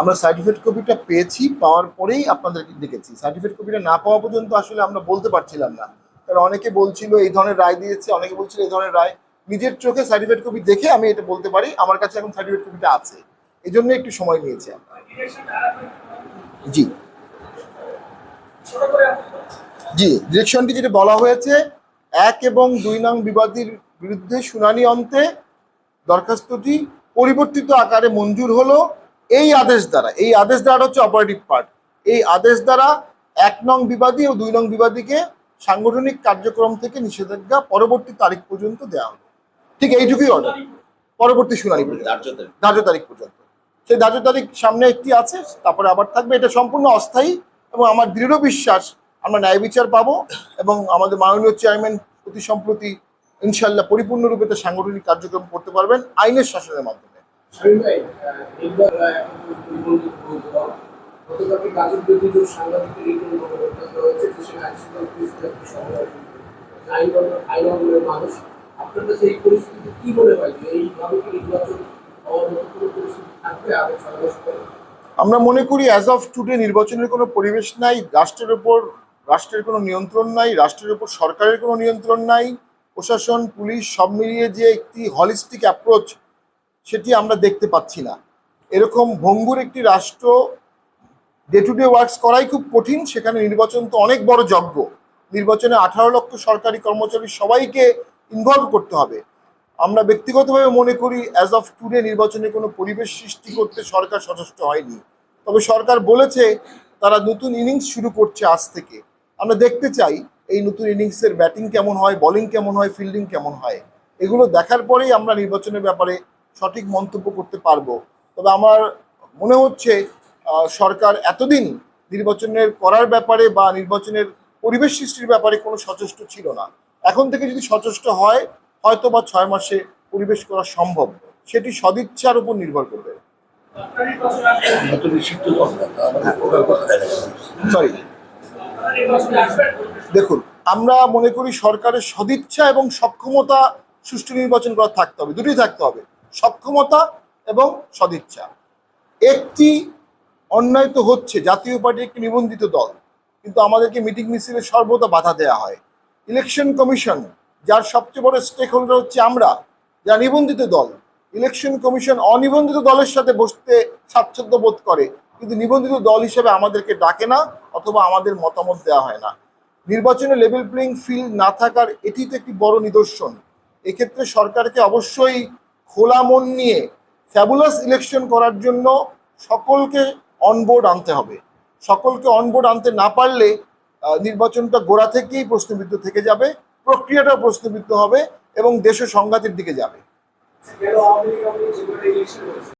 আমরা সার্টিফিকেট কপিটা পেয়েছি, পাওয়ার পরেই আপনাদেরকে ডেকেছি সার্টিফিকেট কপিটা না পাওয়া পর্যন্ত আসলে আমরা বলতে পারছিলাম না। কারণ অনেকে বলছিল, এই ধরনের রায় দিয়েছে। অনেকে বলছিল, এই ধরনের রায়। নিজের চোখে সার্টিফিকেট কপি দেখে আমি এটা বলতে পারি। আমার কাছে এখন সার্টিফিকেট কপিটা আছে। এই জন্য একটু সময় নিয়েছি জি। জি ডিরেকশনটি যেটা বলা হয়েছে, এক এবং দুই নং বিবাদীর বিরুদ্ধে শুনানি অন্তে দরখাস্তটি পরিবর্তিত আকারে মঞ্জুর হলো। এই আদেশ দ্বারা এই আদেশ দ্বারা হচ্ছে অপারেটিভ পার্ট এই আদেশ দ্বারা এক নং বিবাদী ও দুই নং বিবাদীকে সাংগঠনিক কার্যক্রম থেকে নিষেধাজ্ঞা পরবর্তী তারিখ পর্যন্ত দেওয়া হলো ঠিক এইটুকুই অর্ডার পরবর্তী শুনানি পর্যন্ত। ধার্য তারিখ। পর্যন্ত। সেই ধার্য তারিখ সামনে একটি আছে তারপরে আবার থাকবে। এটা সম্পূর্ণ অস্থায়ী এবং আমার দৃঢ় বিশ্বাস আমরা ন্যায় বিচার পাবো এবং আমাদের মাননীয় চেয়ারম্যান অতি সম্প্রতি ইনশাল্লাহ পরিপূর্ণরূপে এটা সাংগঠনিক কার্যক্রম করতে পারবেন আইনের শাসনের মাধ্যমে। আমরা মনে করি অ্যাজ অফ টুডে নির্বাচনের কোনো পরিবেশ নাই, রাষ্ট্রের ওপর, রাষ্ট্রের কোনো নিয়ন্ত্রণ নাই, রাষ্ট্রের ওপর সরকারের কোনো নিয়ন্ত্রণ নাই, প্রশাসন, পুলিশ সব মিলিয়ে যে একটি হলিস্টিক অ্যাপ্রোচ সেটি আমরা দেখতে পাচ্ছি না। এরকম ভঙ্গুর একটি রাষ্ট্র ডে টু ডে ওয়ার্কস করাই খুব কঠিন। সেখানে নির্বাচন তো অনেক বড় যজ্ঞ। নির্বাচনে আঠারো লক্ষ সরকারি কর্মচারী সবাইকে ইনভলভ করতে হবে। আমরা ব্যক্তিগতভাবে মনে করি অ্যাজ অফ টুডে নির্বাচনে কোনো পরিবেশ সৃষ্টি করতে সরকার সচেষ্ট হয়নি। তবে সরকার বলেছে, তারা নতুন ইনিংস শুরু করছে আজ থেকে। আমরা দেখতে চাই, এই নতুন ইনিংসের ব্যাটিং কেমন হয় বোলিং কেমন হয় ফিল্ডিং কেমন হয়। এগুলো দেখার পরেই আমরা নির্বাচনের ব্যাপারে সঠিক মন্তব্য করতে পারব। তবে আমার মনে হচ্ছে সরকার এতদিন নির্বাচনের করার ব্যাপারে বা নির্বাচনের পরিবেশ সৃষ্টির ব্যাপারে কোনো সচেষ্ট ছিল না। এখন থেকে যদি সচেষ্ট হয় হয়তো বা ছয় মাসে পরিবেশ করা সম্ভব। সেটি সদিচ্ছার উপর নির্ভর করবে। সরি দেখুন আমরা মনে করি সরকারের সদিচ্ছা এবং সক্ষমতা সুষ্ঠু নির্বাচন করা থাকতে হবে। দুটোই থাকতে হবে। সক্ষমতা এবং সদিচ্ছা। একটি অন্যায় তো হচ্ছে, জাতীয় পার্টি একটি নিবন্ধিত দল। কিন্তু আমাদেরকে মিটিং মিছিলে সর্বদা বাধা দেওয়া হয়। ইলেকশন কমিশন, যার সবচেয়ে বড় স্টেক হোল্ডার হচ্ছে আমরা যা নিবন্ধিত দল। ইলেকশন কমিশন অনিবন্ধিত দলের সাথে বসতে স্বাচ্ছন্দ্য বোধ করে, কিন্তু নিবন্ধিত দল হিসেবে আমাদেরকে ডাকে না অথবা আমাদের মতামত দেওয়া হয় না। নির্বাচনে লেভেল প্লেইং ফিল্ড না থাকার এটি তো একটি বড় নিদর্শন। এক্ষেত্রে সরকারকে অবশ্যই খোলা মন নিয়ে ফ্যাবুলাস ইলেকশন করার জন্য সকলকে অনবোর্ড আনতে হবে। সকলকে অনবোর্ড আনতে না পারলে নির্বাচনটা গোড়া থেকেই প্রশ্নবিদ্ধ থেকে যাবে, প্রক্রিয়াটাও প্রশ্নবিদ্ধ হবে এবং দেশ সংঘাতের দিকে যাবে।